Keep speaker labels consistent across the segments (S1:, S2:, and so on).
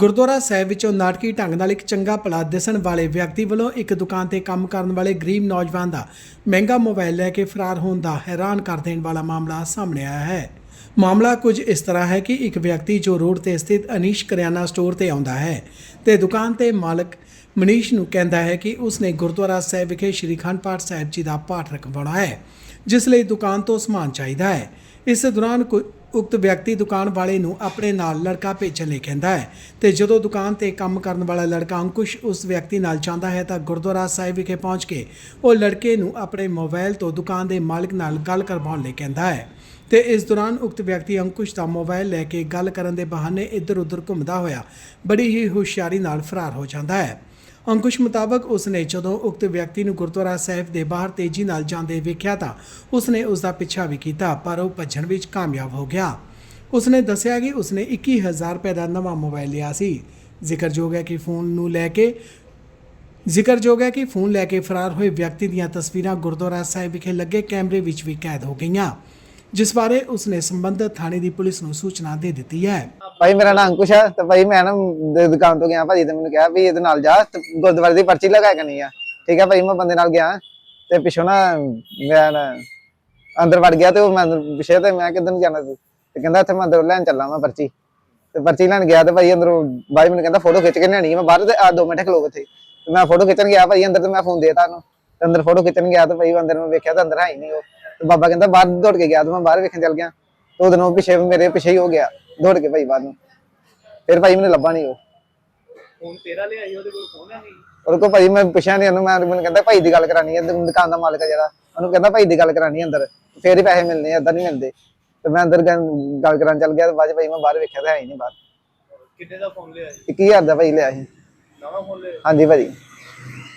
S1: ਗੁਰਦੁਆਰਾ ਸਾਹਿਬ ਵਿੱਚੋਂ ਨਾਟਕੀ ਢੰਗ ਨਾਲ ਇੱਕ ਚੰਗਾ ਭਲਾ ਦਿਸਣ ਵਾਲੇ ਵਿਅਕਤੀ ਵੱਲੋਂ ਇੱਕ ਦੁਕਾਨ ਤੇ ਕੰਮ ਕਰਨ ਵਾਲੇ ਗਰੀਬ ਨੌਜਵਾਨ ਦਾ ਮਹਿੰਗਾ ਮੋਬਾਈਲ ਲੈ ਕੇ ਫਰਾਰ ਹੋਣ ਦਾ ਹੈਰਾਨ ਕਰ ਦੇਣ ਵਾਲਾ ਮਾਮਲਾ ਸਾਹਮਣੇ ਆਇਆ ਹੈ। ਮਾਮਲਾ ਕੁਝ ਇਸ ਤਰ੍ਹਾਂ ਹੈ ਕਿ ਇੱਕ ਵਿਅਕਤੀ ਜੋ ਰੋਡ ਤੇ ਸਥਿਤ ਅਨੀਸ਼ ਕਰਿਆਨਾ ਸਟੋਰ ਤੇ ਆਉਂਦਾ ਹੈ ਤੇ ਦੁਕਾਨ ਤੇ ਮਾਲਕ ਮਨੀਸ਼ ਨੂੰ ਕਹਿੰਦਾ ਹੈ ਕਿ ਉਸਨੇ ਗੁਰਦੁਆਰਾ ਸਾਹਿਬ ਵਿਖੇ ਸ਼੍ਰੀ ਅਖੰਡ ਪਾਠ ਸਾਹਿਬ ਜੀ ਦਾ ਪਾਠ ਰਖਵਾਉਣਾ ਹੈ, ਜਿਸ ਲਈ ਦੁਕਾਨ ਤੋਂ ਸਮਾਨ ਚਾਹੀਦਾ ਹੈ। ਇਸ ਦੌਰਾਨ ਕੋਈ ਉਕਤ ਵਿਅਕਤੀ ਦੁਕਾਨ ਵਾਲੇ ਨੂੰ ਆਪਣੇ ਨਾਲ ਲੜਕਾ ਭੇਜਣ ਲਈ ਕਹਿੰਦਾ ਹੈ ਤੇ ਜਦੋਂ ਦੁਕਾਨ ਤੇ ਕੰਮ ਕਰਨ ਵਾਲਾ ਲੜਕਾ ਅੰਕੁਸ਼ ਉਸ ਵਿਅਕਤੀ ਨਾਲ ਜਾਂਦਾ ਹੈ ਤਾਂ ਗੁਰਦੁਆਰਾ ਸਾਹਿਬ ਵਿਖੇ ਪਹੁੰਚ ਕੇ ਉਹ ਲੜਕੇ ਨੂੰ ਆਪਣੇ ਮੋਬਾਈਲ ਤੋਂ ਦੁਕਾਨ ਦੇ ਮਾਲਕ ਨਾਲ ਗੱਲ ਕਰਵਾਉਣ ਲਈ ਕਹਿੰਦਾ ਹੈ। ਤੇ ਇਸ ਦੌਰਾਨ ਉਕਤ ਵਿਅਕਤੀ ਅੰਕੁਸ਼ ਦਾ ਮੋਬਾਈਲ ਲੈ ਕੇ ਗੱਲ ਕਰਨ ਦੇ ਬਹਾਨੇ ਇੱਧਰ-ਉੱਧਰ ਘੁੰਮਦਾ ਹੋਇਆ ਬੜੀ ਹੀ ਹੁਸ਼ਿਆਰੀ ਨਾਲ ਫਰਾਰ ਹੋ ਜਾਂਦਾ ਹੈ। ਅੰਕੁਸ਼ ਮੁਤਾਬਕ ਉਸ ਨੇ ਜਦੋਂ ਉਕਤ ਵਿਅਕਤੀ ਨੂੰ ਗੁਰਦੁਆਰਾ ਸਾਹਿਬ ਦੇ ਬਾਹਰ ਤੇਜ਼ੀ ਨਾਲ ਜਾਂਦੇ ਵੇਖਿਆ ਤਾਂ ਉਸਨੇ ਉਸ ਦਾ ਪਿੱਛਾ ਵੀ ਕੀਤਾ, ਪਰ ਉਹ ਭੱਜਣ ਵਿੱਚ ਕਾਮਯਾਬ ਹੋ ਗਿਆ। ਉਸਨੇ ਦੱਸਿਆ ਕਿ ਉਸ ਉਸਨੇ 21000 ਰੁਪਏ ਦਾ ਨਵਾਂ ਮੋਬਾਈਲ ਲਿਆ ਸੀ। ਜ਼ਿਕਰਯੋਗ ਹੈ ਕਿ ਫੋਨ ਨੂੰ ਲੈ ਕੇ, ਜ਼ਿਕਰਯੋਗ ਹੈ ਕਿ ਫੋਨ ਲੈ ਕੇ ਫਰਾਰ ਹੋਏ ਵਿਅਕਤੀ ਦੀਆਂ ਤਸਵੀਰਾਂ ਗੁਰਦੁਆਰਾ ਸਾਹਿਬ ਵਿਖੇ ਲੱਗੇ ਕੈਮਰੇ ਵਿੱਚ ਵੀ ਕੈਦ ਹੋ ਗਈਆਂ, ਜਿਸ ਬਾਰੇ ਉਸ ਨੇ ਸੰਬੰਧਿਤ ਥਾਣੇ ਦੀ ਪੁਲਿਸ ਨੂੰ ਸੂਚਨਾ ਦੇ ਦਿੱਤੀ ਹੈ।
S2: ਭਾਈ ਮੇਰਾ ਨਾਮ ਅੰਕੁਸ਼ ਆ ਤੇ ਭਾਈ ਮੈਂ ਨਾ ਦ- ਦੁਕਾਨ ਤੋਂ ਗਿਆ ਭਾਜੀ ਤੇ ਮੈਨੂੰ ਕਿਹਾ ਵੀ ਇਹਦੇ ਨਾਲ ਜਾ ਤੇ ਗੁਰਦੁਆਰੇ ਦੀ ਪਰਚੀ ਲਗਾ ਕੇ ਨਹੀਂ ਆ। ਠੀਕ ਆ ਭਾਈ, ਮੈਂ ਬੰਦੇ ਨਾਲ ਗਿਆ ਤੇ ਪਿੱਛੋਂ ਨਾ ਮੈਂ ਨਾ ਅੰਦਰ ਵੜ ਗਿਆ ਤੇ ਉਹ ਮੈਂ ਅੰਦਰ ਪਿੱਛੇ ਤੇ ਮੈਂ ਕਿੱਧਰ ਨੂੰ ਜਾਣਾ ਸੀ? ਤੇ ਕਹਿੰਦਾ ਇੱਥੇ ਮੈਂ ਅੰਦਰ ਲੈਣ ਚੱਲਾਂ ਮੈਂ ਪਰਚੀ। ਤੇ ਪਰਚੀ ਲੈਣ ਗਿਆ ਤੇ ਭਾਈ ਅੰਦਰੋਂ ਬਾਈ ਮੈਨੂੰ ਕਹਿੰਦਾ ਫੋਟੋ ਖਿੱਚ ਕੇ ਲਿਆਣੀ ਹੈ। ਮੈਂ ਬਾਹਰ ਤੇ ਆ 2 ਮਿੰਟ ਖਲੋ ਇੱਥੇ ਤੇ ਮੈਂ ਫੋਟੋ ਖਿੱਚਣ ਗਿਆ ਭਾਈ ਅੰਦਰ ਤੇ ਮੈਂ ਫੋਨ ਦੇਤਾ ਉਹਨੂੰ। ਤੇ ਅੰਦਰ ਫੋਟੋ ਖਿੱਚਣ ਗਿਆ ਤੇ ਭਾਈ ਅੰਦਰ ਮੈਂ ਵੇਖਿਆ ਤਾਂ ਅੰਦਰ ਹੈ ਹੀ ਨਹੀਂ ਉਹ। ਤੇ ਬਾਬਾ ਕਹਿੰਦਾ ਬਾਹਰ ਦੌੜ ਕੇ ਗਿਆ ਤੇ ਮੈਂ ਬਾਹਰ ਵੇਖਣ ਚੱਲ ਗਿਆ। ਤੇ ਉਹਦੇ ਨੂੰ ਪਿੱਛੇ ਮੇਰੇ ਪਿੱਛੇ ਹੀ ਹੋ ਗਿਆ। ਦੌੜ ਕੇ ਭਾਈ ਬਾਹਰ ਨੂੰ। ਫਿਰ ਭਾਈ ਮੈਨੂੰ ਲੱਭਾ ਨਹੀਂ ਉਹ।
S3: ਫੋਨ ਤੇਰਾ ਲਿਆਈ ਉਹਦੇ ਕੋਲ ਫੋਨ ਹੈ ਨਹੀਂ
S2: ਉਹਦੇ ਕੋਲ ਭਾਈ ਮੈਂ ਪੁੱਛਿਆ ਨਹੀਂ ਉਹਨੂੰ ਮੈਂ ਮੈਨੂੰ ਕਹਿੰਦਾ ਭਾਈ ਦੀ ਗੱਲ ਕਰਾਣੀ ਹੈ ਦੁਕਾਨ ਦਾ ਮਾਲਕ ਹੈ ਜਿਹੜਾ। ਉਹਨੂੰ ਕਹਿੰਦਾ ਭਾਈ ਦੀ ਗੱਲ ਕਰਾਣੀ ਹੈ ਅੰਦਰ। ਫੇਰ ਹੀ ਪੈਸੇ ਮਿਲਨੇ ਆ ਏਦਾਂ ਨਹੀਂ ਮਿਲਦੇ। ਤੇ ਮੈਂ ਅੰਦਰ ਗ- ਗੱਲ ਕਰਾਂ ਚੱਲ ਗਿਆ ਤੇ ਬਾਅਦ 'ਚ ਭਾਈ ਮੈਂ ਬਾਹਰ ਵੇਖਿਆ ਤਾਂ ਹੈ ਹੀ ਨਹੀਂ ਬਾਹਰ।
S3: ਕਿੰਨੇ ਦਾ ਫੋਨ ਲਿਆ ਸੀ?
S2: 21000 ਦਾ ਭਾਈ ਲਿਆ ਸੀ।
S3: ਨਵਾਂ ਫੋਨ ਲਿਆ
S2: ਹਾਂਜੀ ਭਾਈ।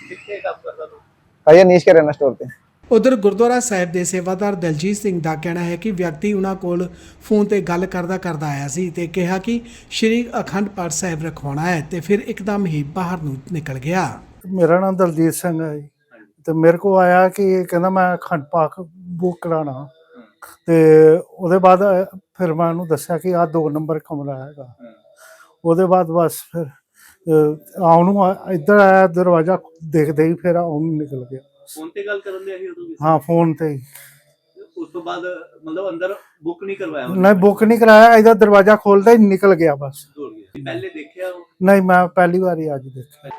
S3: ਕਿੱਥੇ ਕੰਮ ਕਰਦਾ ਤੂੰ?
S2: ਭਾਈ ਅਨੀਸ਼ ਕਰਿਆਨਾ ਸਟੋਰ ਤੇ।
S1: ਉਧਰ ਗੁਰਦੁਆਰਾ ਸਾਹਿਬ ਦੇ ਸੇਵਾਦਾਰ ਦਲਜੀਤ ਸਿੰਘ ਦਾ ਕਹਿਣਾ ਹੈ ਕਿ ਵਿਅਕਤੀ ਉਹਨਾਂ ਕੋਲ ਫੋਨ ਤੇ ਗੱਲ ਕਰਦਾ ਕਰਦਾ ਆਇਆ ਸੀ ਤੇ ਕਿਹਾ ਕਿ ਸ਼੍ਰੀ ਅਖੰਡ ਪਾਠ ਸਾਹਿਬ ਰਖਵਾਉਣਾ ਹੈ ਤੇ ਫਿਰ ਇੱਕਦਮ ਹੀ ਬਾਹਰ ਨੂੰ ਨਿਕਲ ਗਿਆ।
S4: ਮੇਰਾ ਨਾਮ ਦਲਜੀਤ ਸਿੰਘ ਹੈ ਜੀ। ਤੇ ਮੇਰੇ ਕੋ ਆਇਆ ਕਿ ਕਹਿੰਦਾ ਮੈਂ ਅਖੰਡ ਪਾਠ ਬੁੱਕ ਕਰਾਣਾ ਤੇ ਉਹਦੇ ਬਾਅਦ ਫਿਰ ਮੈਂ ਉਹਨੂੰ ਦੱਸਿਆ ਕਿ ਆਹ ਦੋ ਨੰਬਰ ਕਮਰਾ ਹੈਗਾ। ਉਹਦੇ ਬਾਅਦ ਬਸ ਫਿਰ ਆਉਣ ਨੂੰ ਆ- ਇੱਧਰ ਆਇਆ, ਦਰਵਾਜ਼ਾ ਦੇਖਦੇ ਹੀ ਫਿਰ ਆਉਣ ਨਿਕਲ ਗਿਆ।
S3: ਫੋਨ ਤੇ ਗੱਲ ਕਰਨ ਲਿਆ ਸੀ ਉਦੋਂ ਵੀ
S4: ਹਾਂ ਫੋਨ ਤੇ ਹੀ।
S3: ਉਸ ਤੋਂ ਬਾਅਦ ਮਤਲਬ ਅੰਦਰ ਬੁੱਕ ਨਹੀਂ ਕਰਵਾਇਆ ਉਹਨੇ?
S4: ਨਹੀਂ ਬੁੱਕ ਨਹੀਂ ਕਰਾਇਆ ਇਹਦਾ ਦਰਵਾਜ਼ਾ ਖੋਲਦਾ ਹੀ ਨਿਕਲ ਗਿਆ ਬਸ।
S3: ਦੌੜ ਗਿਆ। ਪਹਿਲੇ ਦੇਖਿਆ ਉਹ?
S4: ਨਹੀਂ ਮੈਂ ਪਹਿਲੀ ਵਾਰੀ ਅੱਜ ਦੇਖਿਆ।